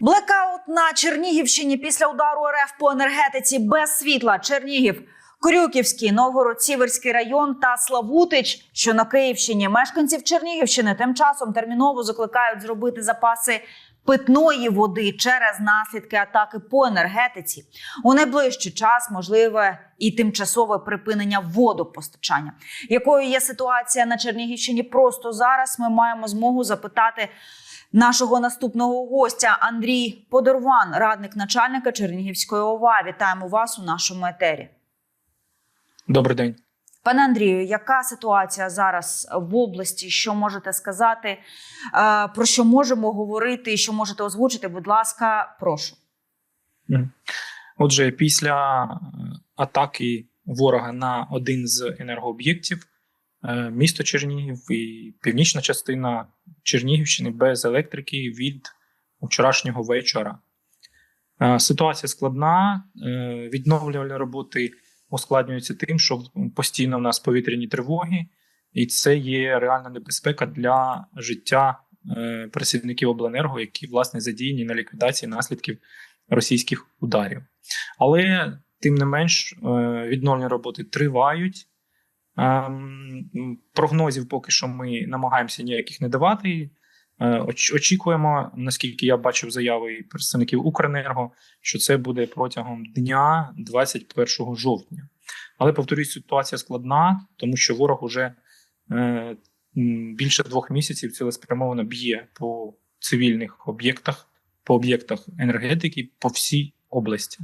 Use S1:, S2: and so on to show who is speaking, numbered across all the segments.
S1: Блекаут на Чернігівщині після удару РФ по енергетиці без світла. Чернігів, Корюківський, Новгород, Сіверський район та Славутич, що на Київщині. Мешканців Чернігівщини тим часом терміново закликають зробити запаси питної води через наслідки атаки по енергетиці. У найближчий час можливе і тимчасове припинення водопостачання. Якою є ситуація на Чернігівщині просто зараз? Ми маємо змогу запитати нашого наступного гостя Андрій Подорван, радник начальника Чернігівської ОВА. Вітаємо вас у нашому етері.
S2: Добрий день.
S1: Пане Андрію, яка ситуація зараз в області? Що можете сказати? Е, Про що можемо говорити? Що можете озвучити? Будь ласка, прошу.
S2: Отже, після е, атаки ворога на один з енергооб'єктів, місто Чернігів і північна частина Чернігівщини без електрики від вчорашнього вечора. Е, Ситуація складна. е, Відновлювальні роботи ускладнюються тим, що постійно в нас повітряні тривоги, і це є реальна небезпека для життя е, працівників обленерго, які власне задіяні на ліквідації наслідків російських ударів. Але тим не менш е, відновлені роботи тривають. Ем, Прогнозів поки що ми намагаємося ніяких не давати. Е, Очікуємо, наскільки я бачив заяви представників Укренерго, що це буде протягом дня 21 жовтня. Але повторюсь, ситуація складна, тому що ворог уже е, більше двох місяців цілеспрямовано б'є по цивільних об'єктах, по об'єктах енергетики по всій області.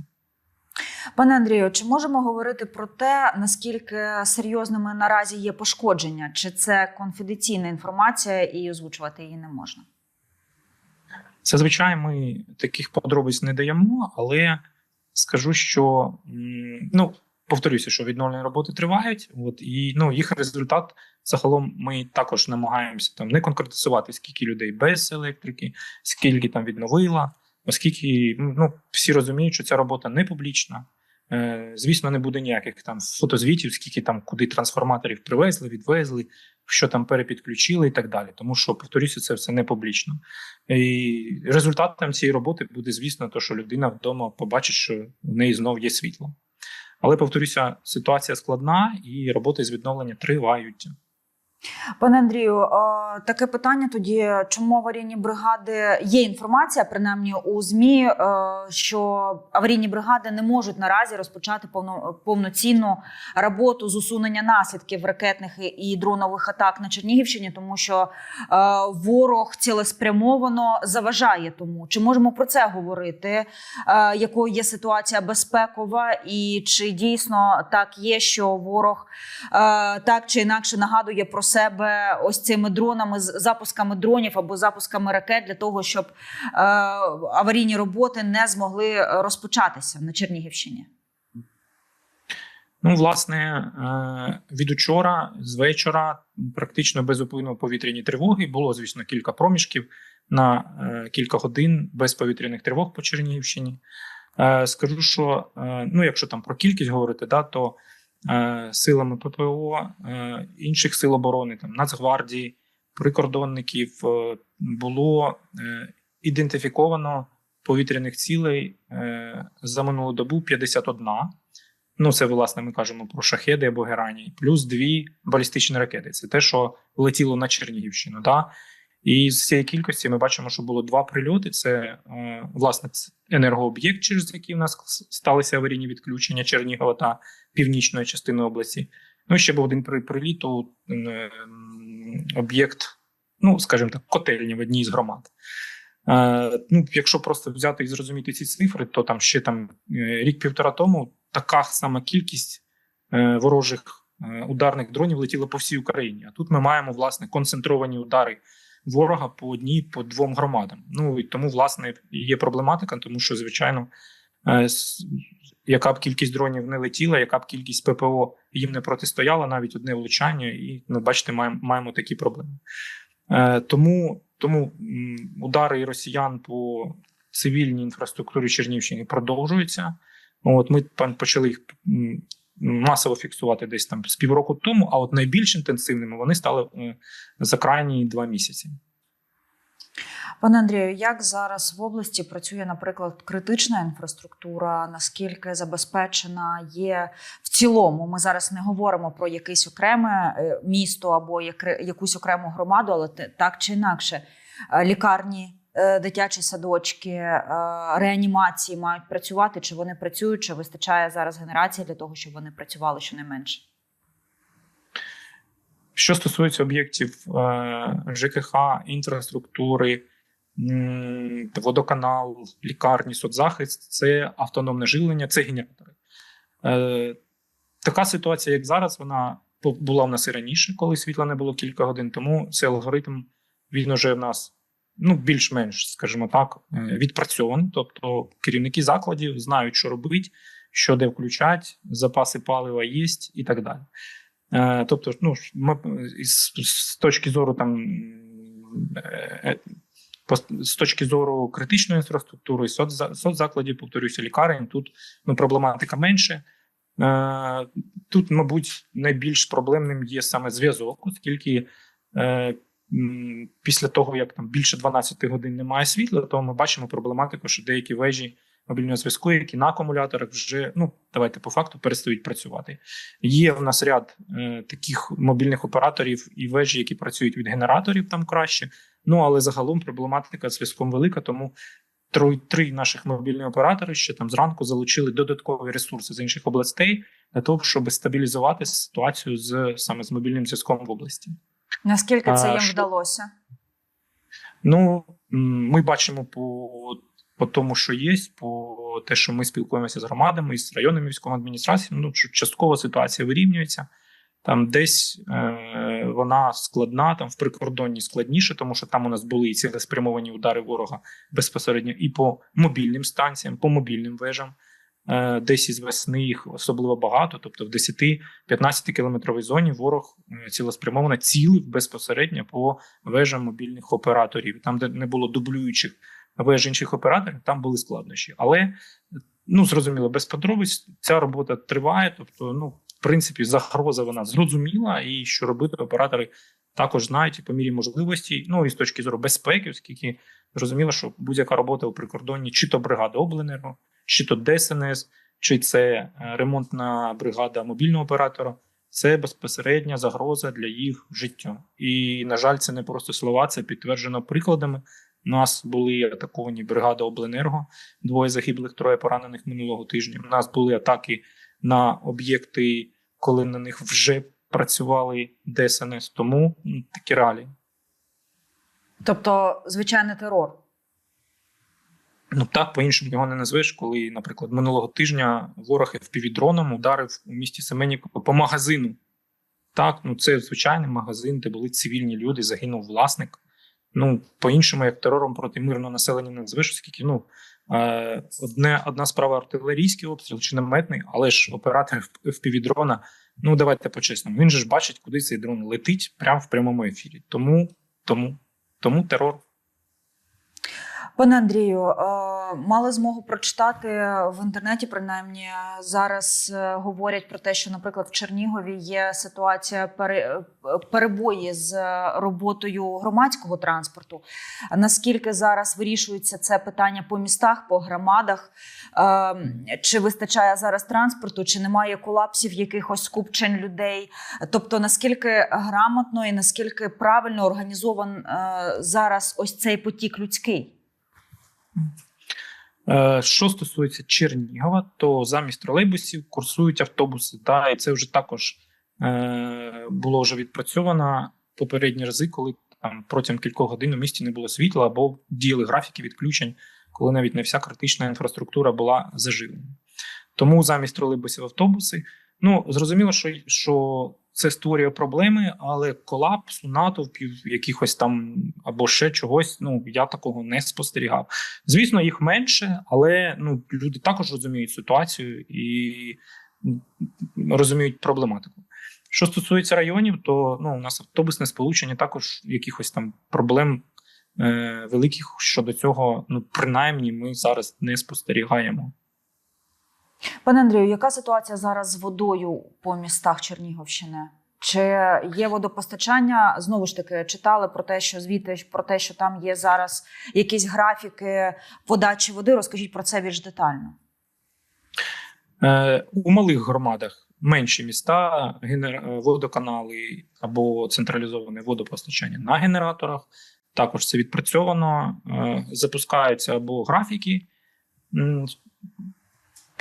S1: Пане Андрію, чи можемо говорити про те, наскільки серйозними наразі є пошкодження? Чи це конфіденційна інформація і озвучувати її не можна?
S2: Зазвичай ми таких подробиць не даємо, але скажу, що ну повторюся, що відновлені роботи тривають. От і ну їх результат загалом ми також намагаємося там не конкретизувати, скільки людей без електрики, скільки там відновила, оскільки ну всі розуміють, що ця робота не публічна. Е, Звісно, не буде ніяких там фотозвітів, скільки там куди трансформаторів привезли, відвезли, що там перепідключили і так далі. Тому що повторюся, це все не публічно. І результатом цієї роботи буде, звісно, то, що людина вдома побачить, що в неї знов є світло. Але повторюся, ситуація складна і роботи з відновлення тривають.
S1: Пане Андрію, е, таке питання тоді: чому аварійні бригади є інформація, принаймні у змі, е, що аварійні бригади не можуть наразі розпочати повно, повноцінну роботу з усунення наслідків ракетних і- дронових атак на Чернігівщині, тому що е, ворог цілеспрямовано заважає тому. Чи можемо про це говорити? Якою є ситуація безпекова, і чи дійсно так є, що ворог так чи інакше нагадує про себе ось цими дронами, запусками дронів або запусками ракет для того, щоб е, аварійні роботи не змогли розпочатися на Чернігівщині.
S2: Ну, власне, е, від учора, з вечора, практично безупинно повітряні тривоги. Було, звісно, кілька проміжків на е, кілька годин без повітряних тривог по Чернігівщині. Е, Скажу, що е, ну, якщо там про кількість говорити, да, то е, силами ППО, е, інших сил оборони, там Нацгвардії, прикордонників е, було е, ідентифіковано повітряних цілей е, за минулу добу 51. Ну, це, власне, ми кажемо про шахеди або герані, плюс дві балістичні ракети. Це те, що летіло на Чернігівщину. Да? І з цієї кількості ми бачимо, що було два прильоти: це е, власне енергооб'єкт, через який в нас сталися аварійні відключення Чернігова та північної частини області. Ну, і ще був один приліт у е, об'єкт, ну скажімо так, котельні в одній з громад. Е, ну, якщо просто взяти і зрозуміти ці цифри, то там ще там рік-півтора тому така сама кількість ворожих ударних дронів летіла по всій Україні. А тут ми маємо власне концентровані удари ворога по одній, по двом громадам. Ну і тому, власне, є проблематика, тому що, звичайно, е, яка б кількість дронів не летіла, яка б кількість ППО їм не протистояла, навіть одне влучання, і ми бачите, маємо, маємо такі проблеми. Е, Тому, тому удари росіян по цивільній інфраструктурі Чернівщини продовжуються. От ми почали їх масово фіксувати десь там з півроку тому, а от найбільш інтенсивними вони стали е, за крайні два місяці.
S1: Пане Андрію, як зараз в області працює, наприклад, критична інфраструктура? Наскільки забезпечена є в цілому? Ми зараз не говоримо про якесь окреме е, місто або якусь окрему громаду, але так чи інакше, Е, лікарні, дитячі садочки, е, реанімації мають працювати, чи вони працюють, чи вистачає зараз генерації для того, щоб вони працювали щонайменше?
S2: Що стосується об'єктів е, ЖКХ, інфраструктури, водоканал, лікарні, соцзахист це автономне живлення, це генератори. Е, така ситуація, як зараз, вона бу- була в нас і раніше, коли світла не було кілька годин. Тому цей алгоритм він вже в нас ну, більш-менш, скажімо так, е, відпрацьований. Тобто керівники закладів знають, що робити, що де включать, запаси палива є і так далі. Е, Тобто, ну ми з, з точки зору там е, з точки зору критичної інфраструктури, соцзакладів, повторюся, лікарень, тут ну, проблематика менше. Тут, мабуть, найбільш проблемним є саме зв'язок, оскільки після того, як там більше 12 годин немає світла, то ми бачимо проблематику, що деякі вежі мобільного зв'язку, які на акумуляторах вже ну давайте по факту перестають працювати. Є в нас ряд е, таких мобільних операторів і вежі, які працюють від генераторів там краще. Ну але загалом проблематика зв'язком велика, тому три наших мобільні оператори ще там зранку залучили додаткові ресурси з інших областей для того, щоб стабілізувати ситуацію з саме з мобільним зв'язком в області.
S1: Наскільки це їм
S2: що-
S1: вдалося?
S2: Ну ми бачимо по, по тому, що є, по те, що ми спілкуємося з громадами з районними військовими адміністраціями. Ну що частково ситуація вирівнюється. Там десь е, вона складна, там в прикордонні складніше, тому що там у нас були і цілеспрямовані удари ворога безпосередньо і по мобільним станціям, по мобільним вежам. Е, десь із весни їх особливо багато, тобто в 10-15 кілометровій зоні ворог е, цілеспрямовано цілив безпосередньо по вежам мобільних операторів. Там, де не було дублюючих веж інших операторів, там були складнощі. Але ну зрозуміло, без подробиць ця робота триває. Тобто, ну в принципі, загроза вона зрозуміла, і що робити оператори також знають і по мірі можливості. Ну і з точки зору безпеки, оскільки зрозуміло, що будь-яка робота у прикордонні, чи то бригада обленерго, чи то ДСНС, чи це е, ремонтна бригада мобільного оператора. Це безпосередня загроза для їх життя. І, на жаль, це не просто слова, це підтверджено прикладами. У нас були атаковані бригада Обленерго, двоє загиблих, троє поранених минулого тижня. У нас були атаки на об'єкти, коли на них вже працювали ДСНС. Тому такі реалії.
S1: Тобто, звичайний терор.
S2: Ну так, по-іншому його не назвеш, коли, наприклад, минулого тижня ворог FPV-дроном ударив у місті Семенівка по магазину. Так, ну це звичайний магазин, де були цивільні люди, загинув власник. Ну, по-іншому, як терором проти мирного населення не назвеш, оскільки ну, е, одне, одна справа артилерійський обстріл чи наметний, але ж оператор FPV-дрона, ну давайте по-чесному, він же ж бачить, куди цей дрон летить прямо в прямому ефірі. Тому, тому, тому терор.
S1: Пане Андрію, е, мали змогу прочитати в інтернеті, принаймні зараз е, говорять про те, що, наприклад, в Чернігові є ситуація е, перебої з роботою громадського транспорту. Наскільки зараз вирішується це питання по містах, по громадах? Чи вистачає зараз транспорту, чи немає колапсів якихось скупчень людей? Тобто, наскільки грамотно і наскільки правильно організован зараз ось цей потік людський?
S2: Е, Що стосується Чернігова, то замість тролейбусів курсують автобуси. Та, і це вже також е, було вже відпрацьовано попередні рази, коли там протягом кількох годин у місті не було світла або діяли графіки відключень, коли навіть не вся критична інфраструктура була заживлена. Тому замість тролейбусів автобуси. Ну зрозуміло, що, що це створює проблеми, але колапсу натовпів, якихось там або ще чогось. Ну я такого не спостерігав. Звісно, їх менше, але ну люди також розуміють ситуацію і розуміють проблематику. Що стосується районів, то ну у нас автобусне сполучення також якихось там проблем е, великих щодо цього, ну принаймні, ми зараз не спостерігаємо.
S1: Пане Андрію, яка ситуація зараз з водою по містах Чернігівщини? Чи є водопостачання? Знову ж таки, читали про те, що звідти про те, що там є зараз якісь графіки подачі води. Розкажіть про це більш детально.
S2: Е, У малих громадах менші міста, генер- е, водоканали або централізоване водопостачання на генераторах. Також це відпрацьовано. Е, Запускаються або графіки.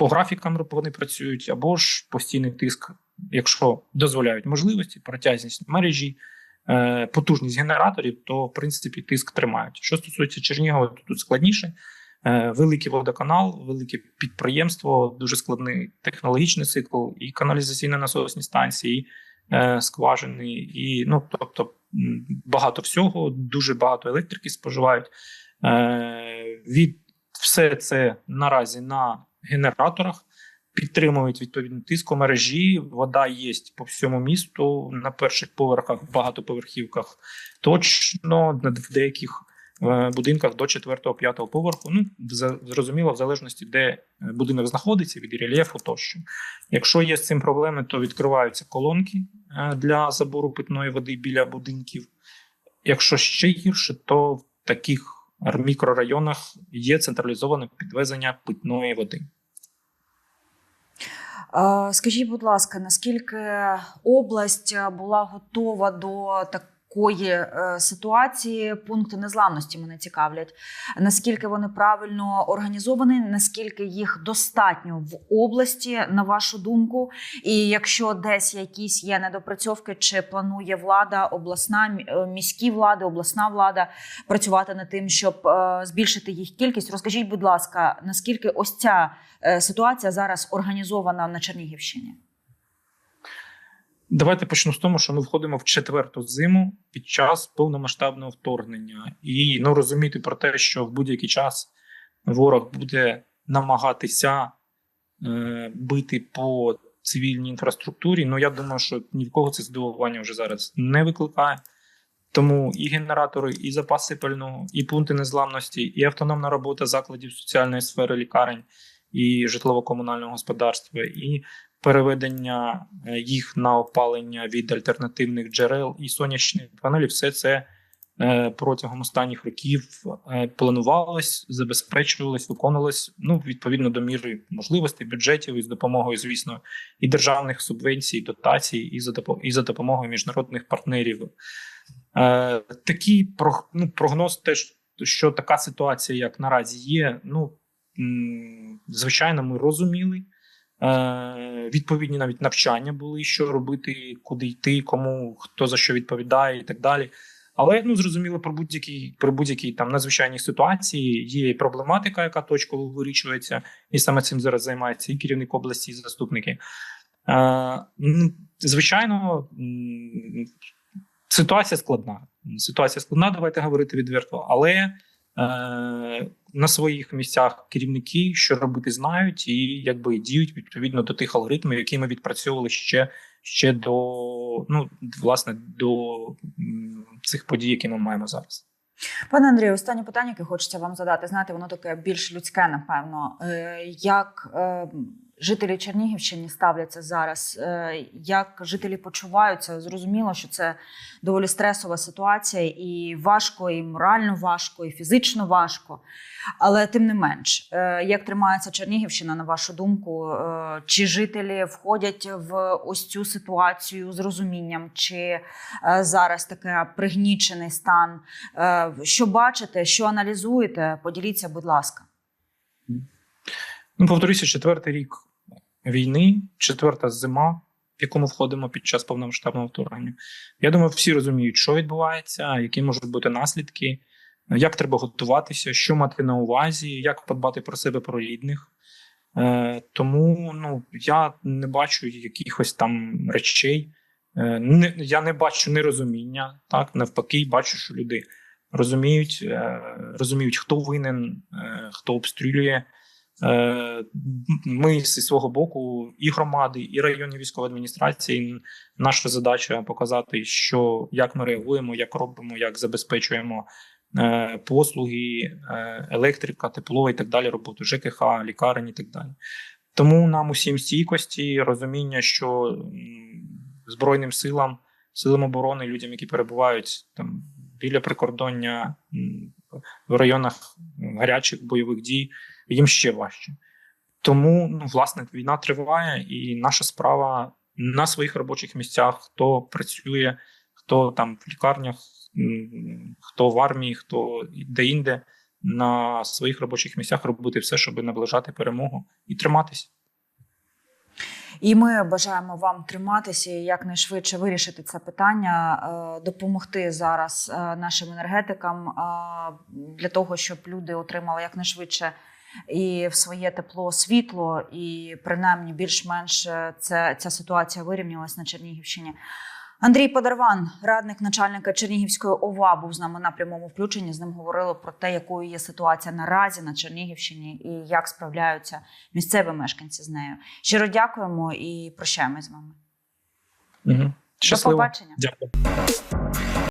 S2: По графікам вони працюють, або ж постійний тиск, якщо дозволяють можливості, протяжність мережі, е, потужність генераторів, то в принципі тиск тримають. Що стосується Чернігова, то тут складніше. Е, Великий водоканал, велике підприємство, дуже складний технологічний цикл, і каналізаційно-насосні станції, і е, скважини, і ну тобто багато всього, дуже багато електрики споживають. Від все це наразі на генераторах. Підтримують відповідно тиску мережі. Вода є по всьому місту на перших поверхах, багатоповерхівках. Точно в деяких е, будинках до 4-5 поверху. Ну зрозуміло, в залежності, де е, будинок знаходиться, від рельєфу тощо. Якщо є з цим проблеми, то відкриваються колонки е, для забору питної води біля будинків. Якщо ще гірше, то в таких мікрорайонах є централізоване підвезення питної води.
S1: Е, Скажіть, будь ласка, наскільки область була готова до такої е, ситуації? Пункти незламності мене цікавлять. Наскільки вони правильно організовані? Наскільки їх достатньо в області, на вашу думку? І якщо десь якісь є недопрацьовки, чи планує влада, обласна е, міські влади, обласна влада працювати над тим, щоб е, збільшити їх кількість? Розкажіть, будь ласка, наскільки ось ця ситуація зараз організована на Чернігівщині?
S2: Давайте почну з того, що ми входимо в четверту зиму під час повномасштабного вторгнення, і ну розуміти про те, що в будь-який час ворог буде намагатися е, бити по цивільній інфраструктурі. Ну я думаю, що ні в кого це здивування вже зараз не викликає. Тому і генератори, і запаси пального, і пункти незламності, і автономна робота закладів соціальної сфери лікарень і житлово-комунального господарства, і переведення е, їх на опалення від альтернативних джерел і сонячних панелів, все це е, протягом останніх років е, планувалось, забезпечувалось, виконувалось ну відповідно до міри можливостей, бюджетів і з допомогою, звісно, і державних субвенцій, дотацій, і за і за допомогою міжнародних партнерів. Такий ну, прогноз, теж що така ситуація, як наразі є. Ну звичайно, ми розуміли. Е, Відповідні навіть навчання були, що робити, куди йти, кому хто за що відповідає, і так далі. Але ну зрозуміло, про будь-якій при будь-якій там надзвичайній ситуації є і проблематика, яка точково вирішується, і саме цим зараз займається і керівник області, і заступники. Е, звичайно, ситуація складна. Ситуація складна, давайте говорити відверто, але е, на своїх місцях керівники, що робити, знають і якби діють відповідно до тих алгоритмів, які ми відпрацьовували ще, ще до ну власне до цих подій, які ми маємо зараз.
S1: Пане Андрію, останнє питання, яке хочеться вам задати. Знаєте, воно таке більш людське, напевно. Е, Як е, жителі Чернігівщини ставляться зараз? Е, Як жителі почуваються? Зрозуміло, що це доволі стресова ситуація, і важко, і морально важко, і фізично важко. Але тим не менш, е, як тримається Чернігівщина, на вашу думку? Е, Чи жителі входять в ось цю ситуацію з розумінням, чи зараз таке пригнічений стан? Що бачите, що аналізуєте? Поділіться, будь ласка.
S2: Ну, повторюся, четвертий рік війни, четверта зима, в яку ми входимо під час повномасштабного вторгнення. Я думаю, всі розуміють, що відбувається, які можуть бути наслідки, як треба готуватися, що мати на увазі, як подбати про себе, про рідних. Е, тому ну, я не бачу якихось там речей. Е, не, я не бачу нерозуміння, так навпаки, бачу, що люди розуміють, е, розуміють, хто винен, е, хто обстрілює. Е, Ми зі свого боку, і громади, і районні військові адміністрації. Наша задача показати, що як ми реагуємо, як робимо, як забезпечуємо е, послуги, е, електрика, тепло і так далі, роботу ЖКХ, лікарень і так далі. Тому нам усім стійкості, розуміння, що Збройним силам, силам оборони, людям, які перебувають там біля прикордоння в районах гарячих бойових дій, їм ще важче. Тому, ну, власне, війна триває, і наша справа на своїх робочих місцях, хто працює, хто там в лікарнях, хто в армії, хто де-інде, на своїх робочих місцях робити все, щоб наближати перемогу і триматися.
S1: І ми бажаємо вам триматися і якнайшвидше вирішити це питання, е, допомогти зараз е, нашим енергетикам е, для того, щоб люди отримали якнайшвидше і в своє тепло світло, і принаймні більш-менш е, це, ця ситуація вирівнялась на Чернігівщині. Андрій Подарван, радник начальника Чернігівської ОВА, був з нами на прямому включенні. З ним говорили про те, якою є ситуація наразі на Чернігівщині і як справляються місцеві мешканці з нею. Щиро дякуємо і прощаємось з вами.
S2: Угу.
S1: До побачення.
S2: Дякую.